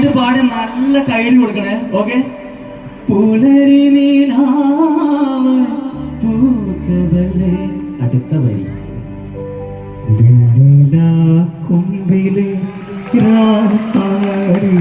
നന്നായിട്ട് പാടി നല്ല കൈഡി കൊടുക്കണേ. ഓക്കെ പുലരി പൂത്തതല്ലേ? അടുത്ത വരി. കൊമ്പിലെ പാടി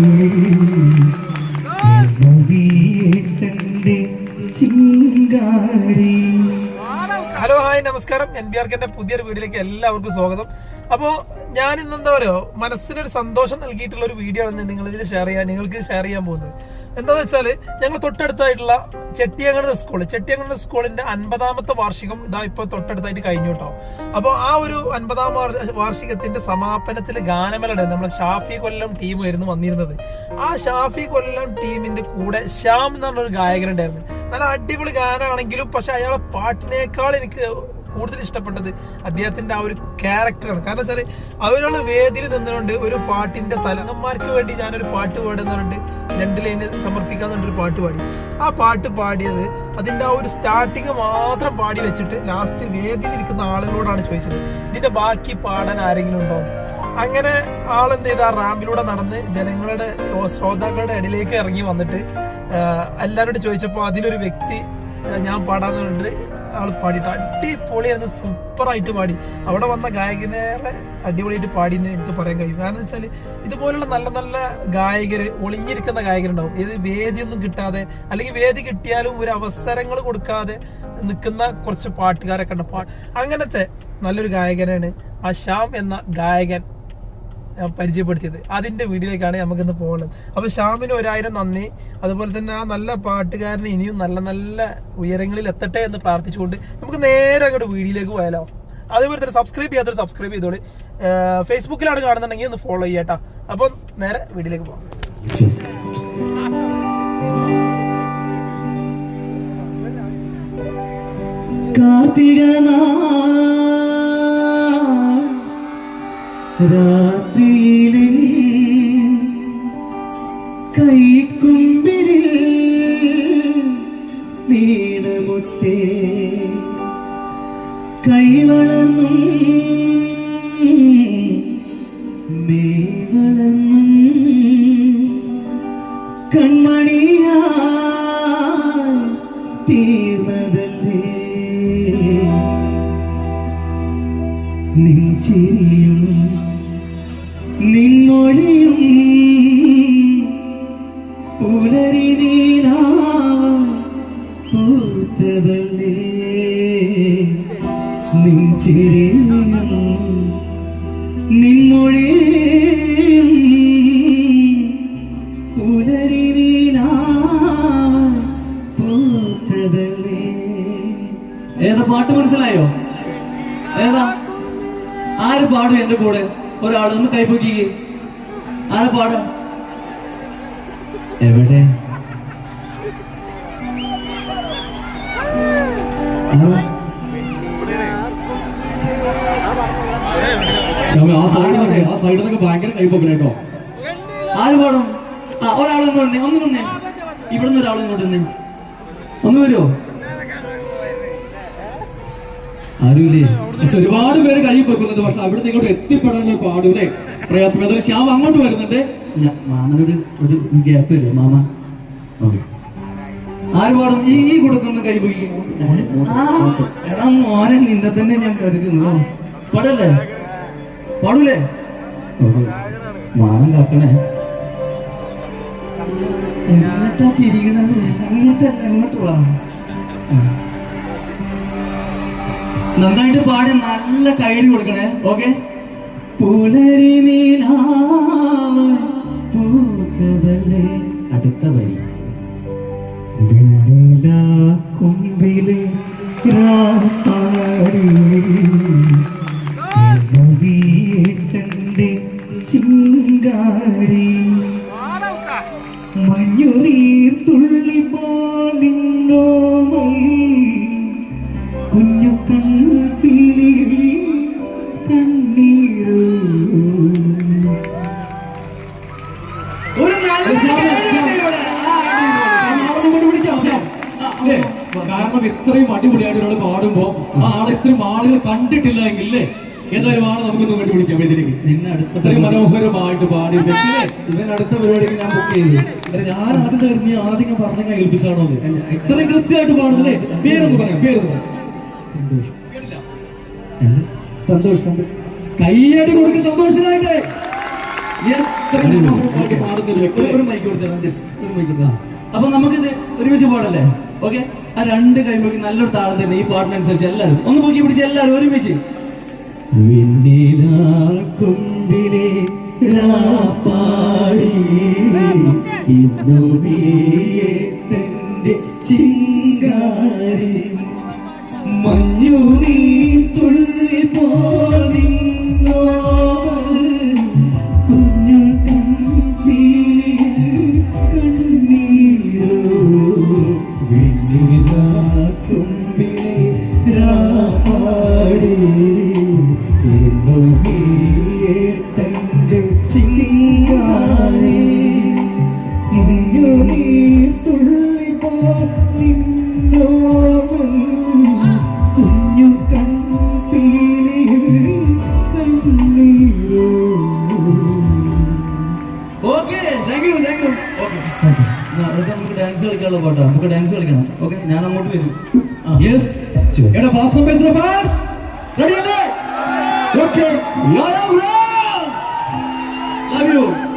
നമസ്കാരം. എൻ ബി ആർ ആർക്കിന്റെ പുതിയൊരു വീഡിയോയിലേക്ക് എല്ലാവർക്കും സ്വാഗതം. അപ്പോൾ ഞാൻ ഇന്ന് എന്താ പറയുക മനസ്സിനൊരു സന്തോഷം നൽകിയിട്ടുള്ള ഒരു വീഡിയോ ആണ് നിങ്ങൾ ഇതിൽ ഷെയർ ചെയ്യാൻ നിങ്ങൾക്ക് ഷെയർ ചെയ്യാൻ പോകുന്നത്. എന്താണെന്ന് വെച്ചാൽ ഞങ്ങൾ തൊട്ടടുത്തായിട്ടുള്ള ചെട്ടിയങ്ങണ സ്കൂൾ ചെട്ടിയങ്ങണ സ്കൂളിന്റെ അൻപതാമത്തെ വാർഷികം ഇതാ ഇപ്പോൾ തൊട്ടടുത്തായിട്ട് കഴിഞ്ഞു കേട്ടോ അപ്പോൾ ആ ഒരു അൻപതാം വാർ- വാർഷികത്തിന്റെ സമാപനത്തിൽ ഗാനമേളയുടെ നമ്മുടെ ഷാഫി കൊല്ലം ടീമായിരുന്നു വന്നിരുന്നത്. ആ ഷാഫി കൊല്ലം ടീമിന്റെ കൂടെ ശ്യാം എന്ന് പറഞ്ഞൊരു ഗായകനുണ്ടായിരുന്നു. നല്ല അടിപൊളി ഗാനമാണെങ്കിലും പക്ഷെ അയാളെ പാട്ടിനേക്കാൾ എനിക്ക് കൂടുതൽ ഇഷ്ടപ്പെട്ടത് അദ്ദേഹത്തിന്റെ ആ ഒരു ക്യാരക്ടറാണ്. കാരണം വെച്ചാൽ അവരോട് വേദിയിൽ നിന്നുകൊണ്ട് ഒരു പാട്ടിന്റെ തലങ്ങന്മാർക്ക് വേണ്ടി ഞാനൊരു പാട്ട് പാടുന്ന പറഞ്ഞിട്ട് രണ്ട് ലൈന് സമർപ്പിക്കാന്ന് പറഞ്ഞൊരു പാട്ട് പാടി. ആ പാട്ട് പാടിയത് അതിന്റെ ആ ഒരു സ്റ്റാർട്ടിങ് മാത്രം പാടി വെച്ചിട്ട് ലാസ്റ്റ് വേദിയിൽ ഇരിക്കുന്ന ആളുകളോടാണ് ചോദിച്ചത്. ഇതിന്റെ ബാക്കി പാടാൻ ആരെങ്കിലും ഉണ്ടോ? അങ്ങനെ ആളെന്ത് ചെയ്ത് ആ റാമ്പിലൂടെ നടന്ന് ജനങ്ങളുടെ ശ്രോതാക്കളുടെ ഇടയിലേക്ക് ഇറങ്ങി വന്നിട്ട് എല്ലാവരോടും ചോദിച്ചപ്പോൾ അതിലൊരു വ്യക്തി ഞാൻ പാടാന്ന് പറഞ്ഞിട്ട് ആൾ പാടിയിട്ട് അടിപൊളിയായിരുന്നു സൂപ്പറായിട്ട് പാടി. അവിടെ വന്ന ഗായകനേറെ അടിപൊളിയായിട്ട് പാടിയെന്ന് എനിക്ക് പറയാൻ കഴിയും. കാരണം വെച്ചാൽ ഇതുപോലുള്ള നല്ല നല്ല ഗായകർ ഒളിഞ്ഞിരിക്കുന്ന ഗായകരുണ്ടാവും. ഏത് വേദിയൊന്നും കിട്ടാതെ അല്ലെങ്കിൽ വേദി കിട്ടിയാലും ഒരു അവസരങ്ങൾ കൊടുക്കാതെ നിൽക്കുന്ന കുറച്ച് പാട്ടുകാരൊക്കെ ഉണ്ട്. അങ്ങനത്തെ നല്ലൊരു ഗായകനാണ് ആ ശ്യാം എന്ന ഗായകൻ. പരിചയപ്പെടുത്തിയത്. അതിന്റെ വീഡിയോയിലേക്കാണ് നമുക്കിന്ന് പോകുന്നത് അപ്പൊ ശ്യാമിന് ഒരായിരം നന്ദി. അതുപോലെ തന്നെ ആ നല്ല പാട്ടുകാരന് ഇനിയും നല്ല നല്ല ഉയരങ്ങളിൽ എത്തട്ടെ എന്ന് പ്രാർത്ഥിച്ചുകൊണ്ട് നമുക്ക് നേരെ അങ്ങോട്ട് വീഡിയോയിലേക്ക് പോയാലോ? അതേപോലെ തന്നെ സബ്സ്ക്രൈബ് ചെയ്യാത്തൊരു സബ്സ്ക്രൈബ് ചെയ്തോളി. ഫേസ്ബുക്കിലാണ് കാണുന്നുണ്ടെങ്കിൽ ഒന്ന് ഫോളോ ചെയ്യാട്ടാ അപ്പം നേരെ വീഡിയോയിലേക്ക് പോകാം. കാർത്തിക മേവളർന്നും കൺമണിയാ തീർന്നതല്ലേ? നിൻചിരിയും നിൻമൊഴിയും പുലരി നീലാവ് പൂത്തതല്ലേ? നിൻചിരിയും നിൻമൊഴിയും ഏതാ പാട്ട് മനസ്സിലായോ? ഏതാ? ആര് പാടും എന്റെ കൂടെ? ഒരാൾ ഒന്ന് കൈപ്പൊക്കി ആര് പാട? എവിടെ? ആ? സൈഡിലൊക്കെ ആ സൈഡിലൊക്കെ ഭയങ്കര കൈപ്പൊക്കണം കേട്ടോ. ആര് പാടും? ആ ഒരാൾ ഒന്ന് വന്നേ ഒന്ന് വന്നേ. ഇവിടുന്ന് ഒരാൾ ഇങ്ങോട്ട് ഒന്ന് വരുമോ പക്ഷെ ഒരുപാട് പേര് കഴിയും വെക്കുന്നുണ്ട്. പക്ഷെ അവിടെ ഇങ്ങോട്ട് എത്തിപ്പെടാനുള്ള പാടൂലെ പ്രയാസം. അതൊരു ശ്യാം അങ്ങോട്ട് വരുന്നുണ്ട്. മാമനൊരു ഒരു ഗ്യാപ്പ് വരും മാമ? ആര് പാടും? ഈ ഈ കൊടുക്കുന്ന കൈ എടാ മോനെ നിന്നെ തന്നെ ഞാൻ കരുതുന്നു. പാടല്ലേ? പാടൂലേ. മാനം കാക്കണേ. എങ്ങോട്ടാ തിരിയണത്? അങ്ങോട്ടല്ല അങ്ങോട്ട് വാ. നന്നായിട്ട് പാടി നല്ല കൈഡി കൊടുക്കണേ. ഓക്കെ പുലരി പൂത്തതല്ലേ? അടുത്ത വരി. വെണ്ണില കൊമ്പിലെ പാടി വീട്ടന്റെ ചിങ്കാരി. മഞ്ഞുനീർ തുള്ളി പോലിന്നോ ശ്യാം ഒരു കാരണം ഇത്രയും അടിപൊളിയായിട്ട് ഒരാൾ പാടുമ്പോ ആ ആളെ ഇത്രയും ആളുകൾ കണ്ടിട്ടില്ല എന്തായാലും ആണ് നമുക്കൊന്ന് വേണ്ടി വിളിക്കാം ഇതിലേക്ക് ഇത്രയും മനോഹരമായിട്ട് പാടി ഇവൻ അടുത്ത പരിപാടിക്ക് ഞാൻ ബുക്ക് ചെയ്തു. ഞാൻ ആദ്യം തരുന്ന ആദ്യം പറഞ്ഞ ഏൽപ്പിച്ചാണോ? ഇത്രയും കൃത്യമായിട്ട് പാടുന്നല്ലേ പേരൊന്ന് പറയാം പേരൊന്ന് പറയാം. സന്തോഷം. കയ്യടി കൊടുക്ക് സന്തോഷനായിട്ട്. അപ്പൊ നമുക്കിത് ഒരുമിച്ച് പാടല്ലേ ഓക്കെ ആ രണ്ട് കൈമുക്കി നല്ലൊരു താളം തന്നെ ഈ പാട്ടിനനുസരിച്ച് എല്ലാവരും ഒന്ന് പൊക്കി പിടിച്ച് എല്ലാവരും ഒരുമിച്ച്. കുമ്പിലെ പാടി ഡാൻസ് പാട്ടാണ് പാട്ടാ നമുക്ക് ഡാൻസ് കളിക്കണം. ഓക്കെ ഞാൻ അങ്ങോട്ട് വരും. യെസ് എടാ ഫാസ്റ്റ് നമ്പേഴ്സ് ഫാസ്റ്റ് റെഡി അല്ലേ? Okay love you.